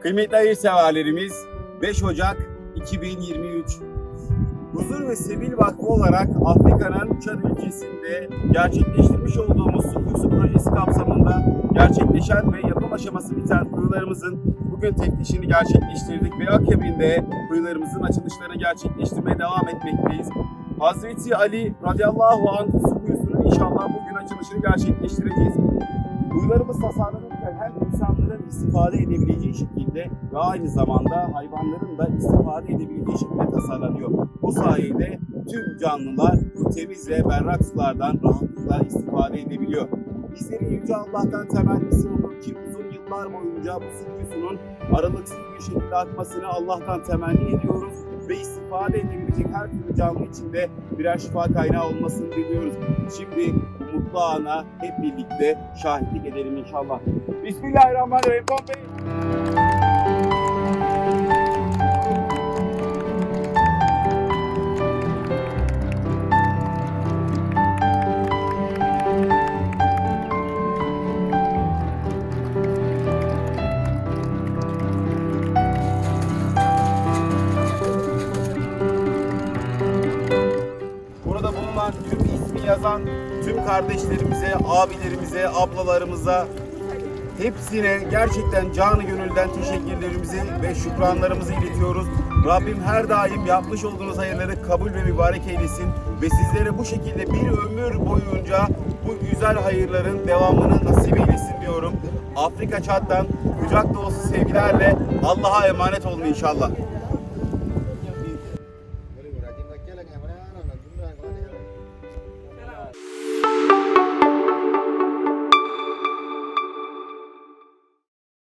Kıymetli hayırseverlerimiz 5 Ocak 2023 Huzur ve Sebil Vakfı olarak Afrika'nın Çad ülkesinde gerçekleştirmiş olduğumuz su kuyusu projesi kapsamında gerçekleşen ve yapım aşaması biten kuyularımızın bugün teftişini gerçekleştirdik ve akabinde kuyularımızın açılışlarını gerçekleştirmeye devam etmekteyiz. Hazreti Ali radıyallahu anh su kuyusunun inşallah bugün açılışını gerçekleştireceğiz. Kuyularımız tasarlanırken hem insanların istifade edebileceği şekilde ve aynı zamanda hayvanların da istifade edebileceği şekilde tasarlanıyor. Bu sayede tüm canlılar bu temiz ve berrak sulardan rahatlıkla istifade edebiliyor. Bizlerin Yüce Allah'tan temennisi olur ki uzun yıllar boyunca bu kuyusunun aralıksız bir şekilde akmasını Allah'tan temenni ediyoruz ve istifade edebilecek her türlü canlı içinde birer şifa kaynağı olmasını diliyoruz. Şimdi mutlu ana hep birlikte şahitlik edelim inşallah. Bismillahirrahmanirrahim. Pompei. Bulunan tüm ismi yazan tüm kardeşlerimize, abilerimize, ablalarımıza hepsine gerçekten canı gönülden teşekkürlerimizi ve şükranlarımızı iletiyoruz. Rabbim her daim yapmış olduğunuz hayırları kabul ve mübarek eylesin ve sizlere bu şekilde bir ömür boyunca bu güzel hayırların devamını nasip eylesin diyorum. Afrika Çat'tan kucak dolusu sevgilerle Allah'a emanet olun inşallah.